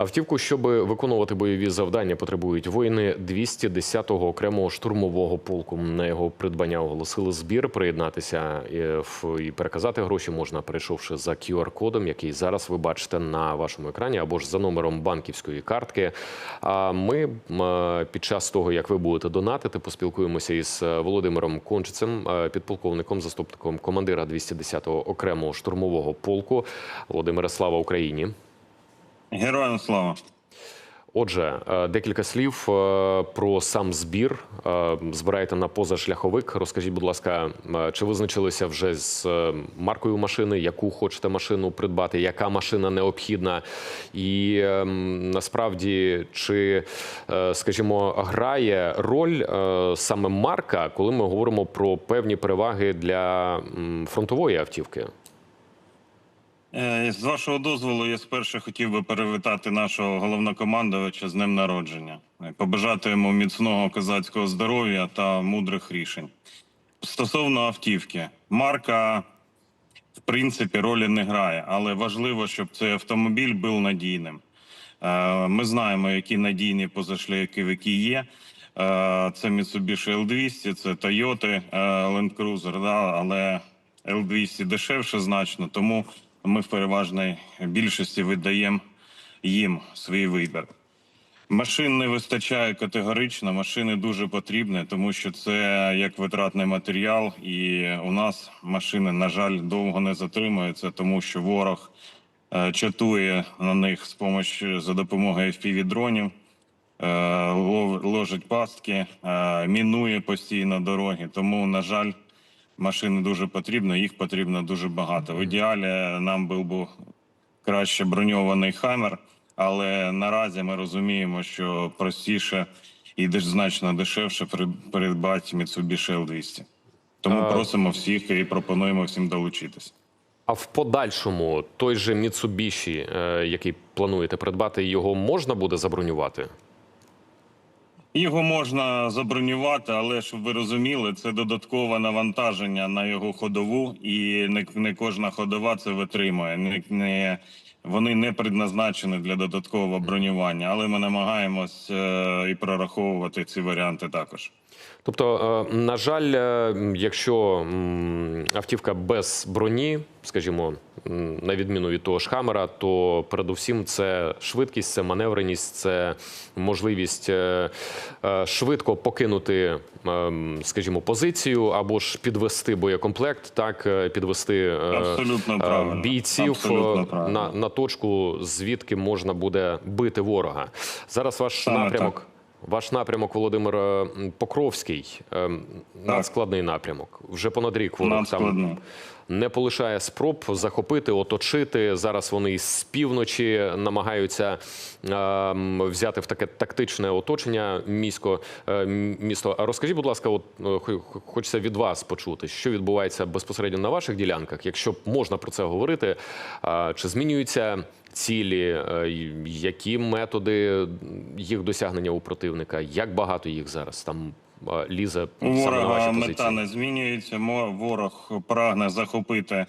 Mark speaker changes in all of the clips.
Speaker 1: Автівку, щоб виконувати бойові завдання, потребують воїни 210-го окремого штурмового полку. На його придбання оголосили збір. Приєднатися е, і переказати гроші можна, перейшовши за QR-кодом, який зараз ви бачите на вашому екрані, або ж за номером банківської картки. А ми е, під час того, як ви будете донатити, поспілкуємося із е, Володимиром Кончицем, підполковником, заступником командира 210-го окремого штурмового полку. Володимире, слава Україні!
Speaker 2: Героям слава.
Speaker 1: Отже, е, декілька слів е, про сам збір. Е, Збираєте на позашляховик. Розкажіть, будь ласка, чи визначилися вже з маркою машини, яку хочете машину придбати, яка машина необхідна? І е, насправді, чи, скажімо, грає роль саме марка, коли ми говоримо про певні переваги для фронтової автівки?
Speaker 2: Е, З вашого дозволу, я спершу хотів би перевітати нашого головнокомандувача з днем народження, Е, побажати йому міцного козацького здоров'я та мудрих рішень. Стосовно автівки, марка в принципі ролі не грає, але важливо, щоб цей автомобіль був надійним. Е, Ми знаємо, які надійні позашляховики є. Це Mitsubishi L200, це Toyota Land Cruiser, але L200 дешевше значно, тому ми в переважній більшості видаємо їм свій вибір. Машин не вистачає категорично. Машини дуже потрібні, тому що це як витратний матеріал, і у нас машини, на жаль, довго не затримуються, тому що ворог е, чатує на них з помощью за допомогою FPV-дронів, е, лов- ложить пастки, е, мінує постійно дороги. Тому, на жаль, машини дуже потрібно, їх потрібно дуже багато. В ідеалі нам був би краще броньований хаммер, але наразі ми розуміємо, що простіше і значно дешевше при- придбати Mitsubishi L200. Тому
Speaker 1: А-
Speaker 2: просимо всіх і пропонуємо всім долучитись.
Speaker 1: А в подальшому той же Mitsubishi, е, який плануєте придбати, його можна буде забронювати?
Speaker 2: Його можна забронювати, але щоб ви розуміли, це додаткове навантаження на його ходову, і не, не кожна ходова це витримує. Не, не, вони не предназначені для додаткового бронювання, але ми намагаємось е, і прораховувати ці варіанти також.
Speaker 1: Тобто, е, на жаль, е, якщо автівка без броні, скажімо, на відміну від того ж Хаммера, то передусім це швидкість, це маневреність, це можливість е, швидко покинути, скажімо, позицію або ж підвести боєкомплект, так підвести
Speaker 2: Абсолютно правильно.
Speaker 1: бійців
Speaker 2: Абсолютно правильно.
Speaker 1: на, на точку, звідки можна буде бити ворога. Зараз ваш
Speaker 2: Саме
Speaker 1: напрямок.
Speaker 2: так.
Speaker 1: Ваш напрямок, Володимир е, Покровський, е, надскладний напрямок. Вже понад рік ворог там не полишає спроб захопити, оточити. Зараз вони з півночі намагаються е, взяти в таке тактичне оточення місько, е, місто. А розкажіть, будь ласка, от е, хо- хо- хочеться від вас почути, що відбувається безпосередньо на ваших ділянках, якщо можна про це говорити, а, чи змінюються цілі, е, які методи їх досягнення у противника, як багато їх зараз там е, лізе
Speaker 2: ворога мета не змінюється. Ворог прагне захопити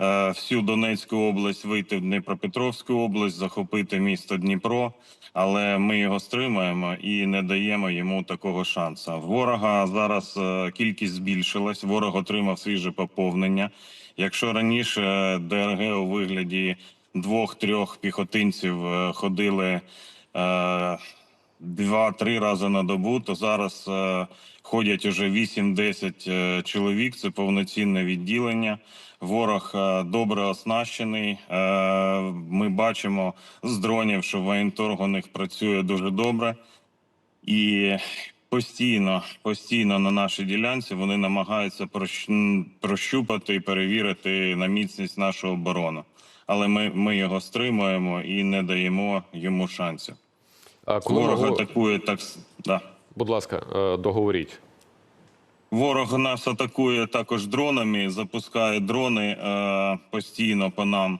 Speaker 2: е, всю Донецьку область, вийти в Дніпропетровську область, захопити місто Дніпро, але ми його стримуємо і не даємо йому такого шансу. Ворога зараз е, кількість збільшилась. Ворог отримав свіже поповнення. Якщо раніше е, ДРГ у вигляді двох-трьох піхотинців е, ходили. е, два-три рази на добу, то зараз е, ходять уже 8-10 е, чоловік. Це повноцінне відділення. Ворог добре оснащений. Ми бачимо з дронів, що воєнторг у них працює дуже добре. І постійно, постійно на нашій ділянці вони намагаються прощупати і перевірити на міцність нашу оборону. Але ми, ми його стримуємо і не даємо йому шансів.
Speaker 1: А коли ми
Speaker 2: Ворог
Speaker 1: говор-
Speaker 2: атакує так. Да.
Speaker 1: Будь ласка, е, договоріть.
Speaker 2: Ворог нас атакує також дронами, запускає дрони е, постійно по нам.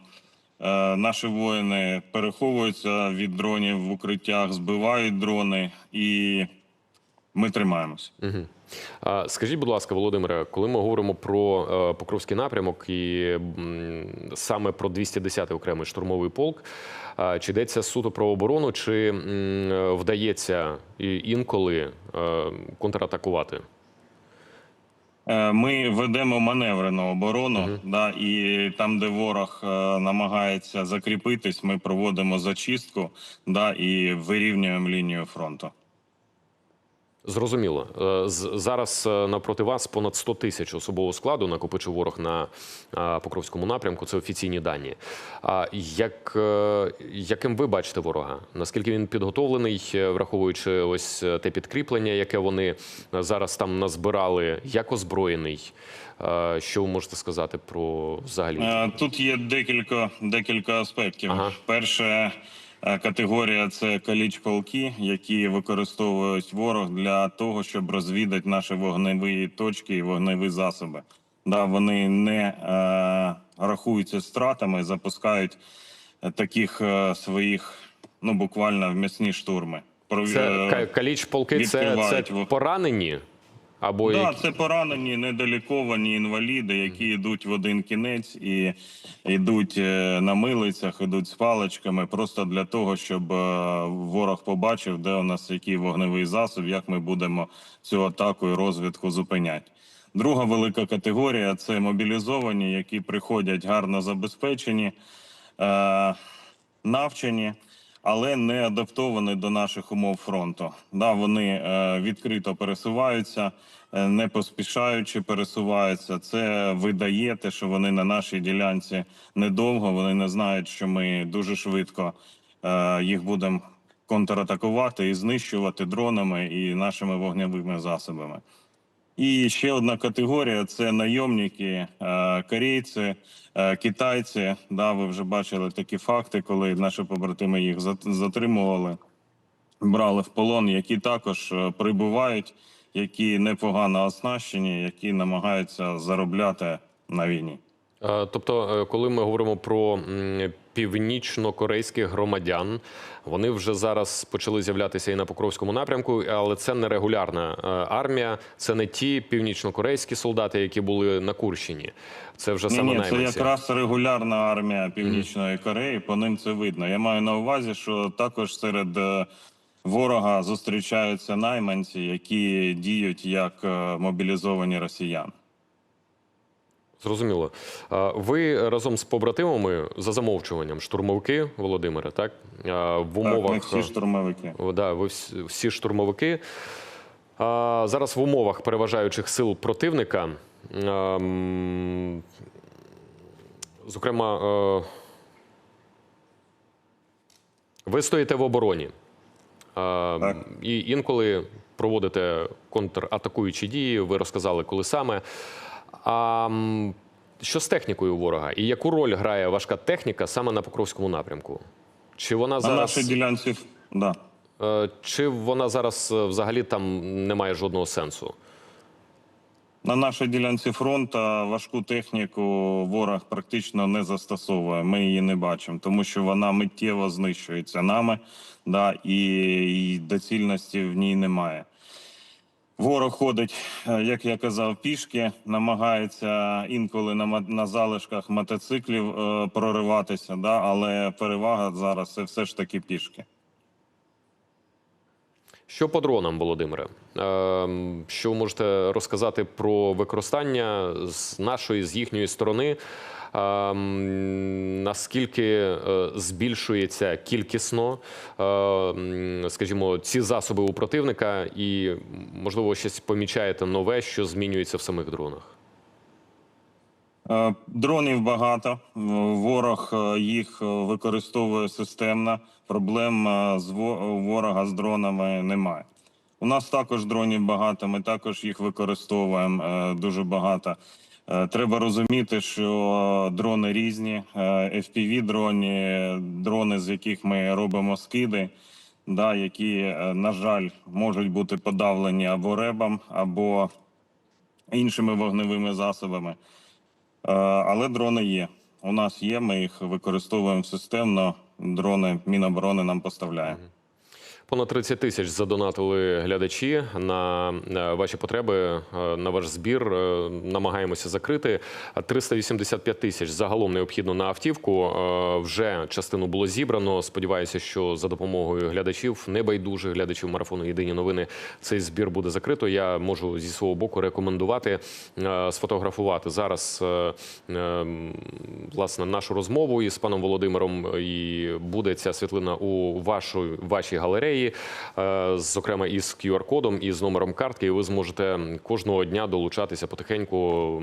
Speaker 2: Е, наші воїни переховуються від дронів в укриттях, збивають дрони, і ми тримаємось.
Speaker 1: Мгм. А Скажіть, будь ласка, Володимире, коли ми говоримо про е, Покровський напрямок і саме про 210-й окремий штурмовий полк, Чи йдеться суто про оборону, чи вдається інколи е, контратакувати?
Speaker 2: Е, Ми ведемо маневрену оборону, да, і там, де ворог е, намагається закріпитись, ми проводимо зачистку да, і вирівнюємо лінію фронту.
Speaker 1: Зрозуміло. Е, Зараз е, напроти вас понад 100 тисяч особового складу накопичив ворог на е, Покровському напрямку. Це офіційні дані. Як, яким ви бачите ворога? Наскільки він підготовлений, враховуючи ось те підкріплення, яке вони зараз там назбирали, як озброєний? Що ви можете сказати про взагалі?
Speaker 2: Тут є декілька, декілька аспектів.
Speaker 1: Ага.
Speaker 2: Перша е, категорія це каліч полки, які використовують ворог для того, щоб розвідати наші вогневі точки і вогневі засоби. Да, вони не е, рахуються стратами, запускають е, таких е, своїх, ну буквально в м'ясні штурми. Про-
Speaker 1: Це
Speaker 2: е,
Speaker 1: каліч полки, це, це поранені? Або
Speaker 2: Да,
Speaker 1: які-
Speaker 2: це поранені, недоліковані інваліди, які йдуть в один кінець і йдуть е, на милицях, йдуть з паличками, просто для того, щоб е, ворог побачив, де у нас який вогневий засіб, як ми будемо цю атаку і розвідку зупиняти. Друга велика категорія це мобілізовані, які приходять гарно забезпечені, е, навчені, але не адаптовані до наших умов фронту. Да, вони е, відкрито пересуваються, е, не поспішаючи пересуваються. Це видає те, що вони на нашій ділянці недовго. Вони не знають, що ми дуже швидко е, їх будемо контратакувати і знищувати дронами і нашими вогневими засобами. І ще одна категорія це найомники, е, корейці, е, китайці. Да, ви вже бачили такі факти, коли наші побратими їх зат- затримували, брали в полон, які також е, прибувають, які непогано оснащені, які намагаються заробляти на війні.
Speaker 1: Тобто, коли ми говоримо про північно-корейських громадян, вони вже зараз почали з'являтися і на Покровському напрямку, але це не регулярна е, армія, це не ті північно-корейські солдати, які були на Курщині. Це вже саме
Speaker 2: ні, це якраз регулярна армія Північної Кореї. По ним це видно. Я маю на увазі, що також серед е, ворога зустрічаються найманці, які діють як е, мобілізовані росіяни.
Speaker 1: Зрозуміло. Ви разом з побратимами за замовчуванням штурмовики Володимире, так в
Speaker 2: Так, ми всі штурмовики.
Speaker 1: Да, ви всі, штурмовики. Зараз в умовах переважаючих сил противника. ем, зокрема, е, ви стоїте в обороні.
Speaker 2: Так.
Speaker 1: І інколи проводите контратакуючі дії. Ви розказали, коли саме. А що з технікою ворога? І яку роль грає важка техніка саме на Покровському напрямку? Чи вона
Speaker 2: На нашій ділянці да.
Speaker 1: Е, Чи вона зараз е, взагалі там не має жодного сенсу?
Speaker 2: На нашій ділянці фронту важку техніку ворог практично не застосовує. Ми її не бачимо, тому що вона миттєво знищується нами, да, і, і доцільності в ній немає. Ворог ходить, е, як я казав, пішки, намагається інколи на, на залишках мотоциклів е, прориватися, да, але перевага зараз це все ж таки пішки.
Speaker 1: Що по дронам, Володимире? Ем, Що ви можете розказати про використання з нашої, з їхньої сторони? Ем, Наскільки е, збільшується кількісно, е, скажімо, ці засоби у противника, і можливо щось помічаєте нове, що змінюється в самих дронах?
Speaker 2: Е, Дронів багато. Ворог їх використовує системно. Проблем е, з ворога з дронами немає. У нас також дронів багато. Ми також їх використовуємо е, дуже багато. Е, Треба розуміти, що дрони різні, fpv дрони, дрони, з яких ми робимо скиди, да, які, на жаль, можуть бути подавлені або ребом, або іншими вогневими засобами. Але дрони є. У нас є, ми їх використовуємо системно. Дрони Міноборони нам поставляє.
Speaker 1: Понад 30 тисяч задонатили глядачі на е, ваші потреби, е, на ваш збір. Е, Намагаємося закрити. А 385 тисяч загалом необхідно на автівку. Вже частину було зібрано. Сподіваюся, що за допомогою глядачів, небайдужих глядачів марафону Єдині новини цей збір буде закрито. Я можу зі свого боку рекомендувати сфотографувати зараз власне нашу розмову із паном Володимиром. І буде ця світлина у вашої вашій галереї, е, зокрема із QR-кодом і з номером картки. І ви зможете кожного дня долучатися потихеньку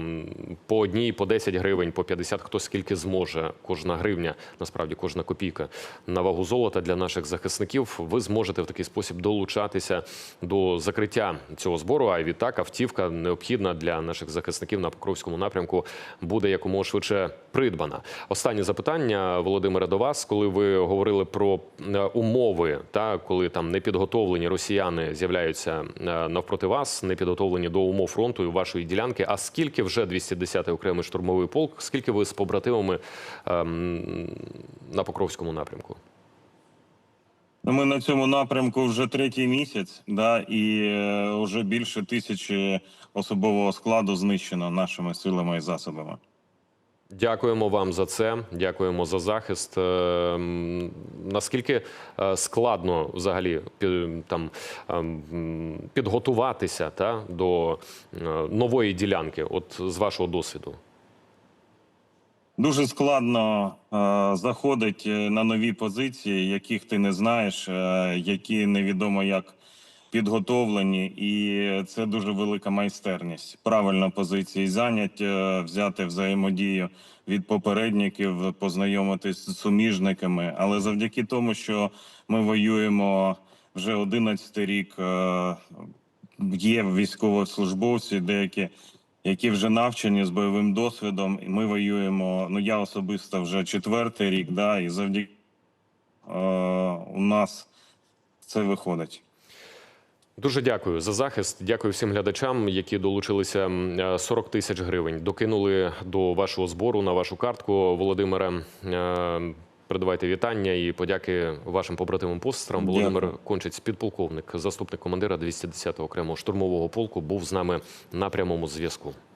Speaker 1: по одній, по 10 гривень, по 50, хто скільки зможе. Кожна гривня, насправді кожна копійка на вагу золота для наших захисників. Ви зможете в такий спосіб долучатися до закриття цього збору. А відтак автівка необхідна для наших захисників на Покровському напрямку буде якомога швидше придбана. Останнє запитання, Володимире, до вас, коли ви говорили про е, умови, та коли там непідготовлені росіяни з'являються е, навпроти вас, непідготовлені до умов фронту і вашої ділянки. А скільки вже 210-й окремий штурмовий полк? Скільки ви з побратимами ем, на Покровському напрямку?
Speaker 2: Ну, Ми на цьому напрямку вже третій місяць, да, і е, вже більше тисячі особового складу знищено нашими силами і засобами.
Speaker 1: Дякуємо вам за це. Дякуємо за захист. Е, Наскільки е, складно взагалі там ем, підготуватися та до е, нової ділянки? От з вашого досвіду?
Speaker 2: Дуже складно е, заходить е, на нові позиції, яких ти не знаєш, е, які невідомо як підготовлені, і це дуже велика майстерність. Правильно позиції зайняти, е, взяти взаємодію від попередників, познайомитись з суміжниками. Але завдяки тому, що ми воюємо вже 11 рік, е, є військовослужбовці, деякі які вже навчені з бойовим досвідом. І ми воюємо. Ну я особисто вже четвертий рік, да, і завдяки е, у нас це виходить.
Speaker 1: Дуже дякую за захист. Дякую всім глядачам, які долучилися. М, е, 40 тисяч гривень докинули до вашого збору на вашу картку. Володимире, е, передавайте вітання і подяки вашим побратимам посестрам. Володимир Кончець, підполковник, заступник командира 210-го окремого штурмового полку, був з нами на прямому зв'язку.